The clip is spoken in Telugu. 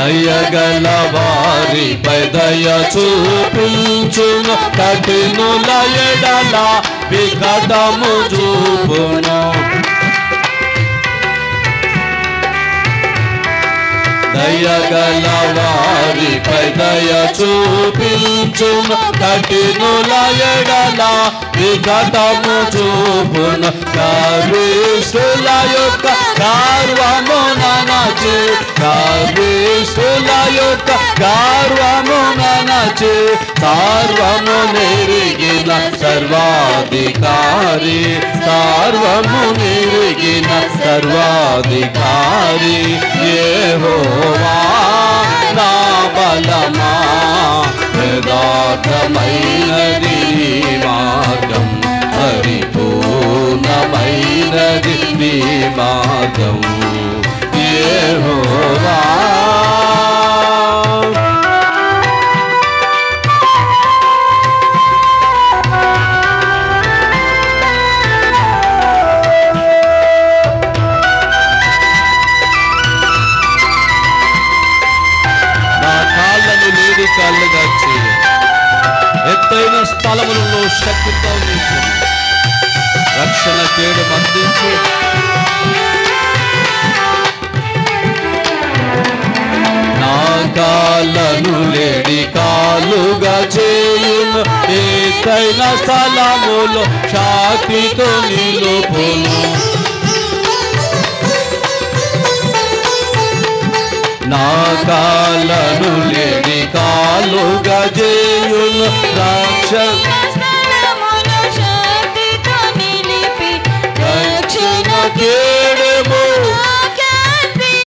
దయగల వారిపై దయ చూపించును కఠినుల ఎడల వికటము చూపును. దయగల వారిపై దయ చూపించును కఠినుల ఎడల వికటము చూపును. కవిష్ఠుల యొక్క గర్వము యొక్క గర్వముననచి సార్వము నెరిగిన సర్వాధికారి సార్వము నెరిగిన సర్వాధికారి యెహోవా నా బలమా యథార్థమైనది నీ మార్గం పరిపూర్ణమైనది మార్గం యెహోవా కాళ్ళుగా చేయి ఎత్తైన స్థలములలో శక్తితో రక్షణ చేయడం అందించి. నా కాళ్ళను లేడి కాలుగా చేయును. ఎత్తైన స్థలములో శాంతితో నిలుపును. నా కాళ్ళను లేడి కాలుగా చేయును రక్ష స్థలమును శక్తితో నిలిపి రక్షణ రక్షణకే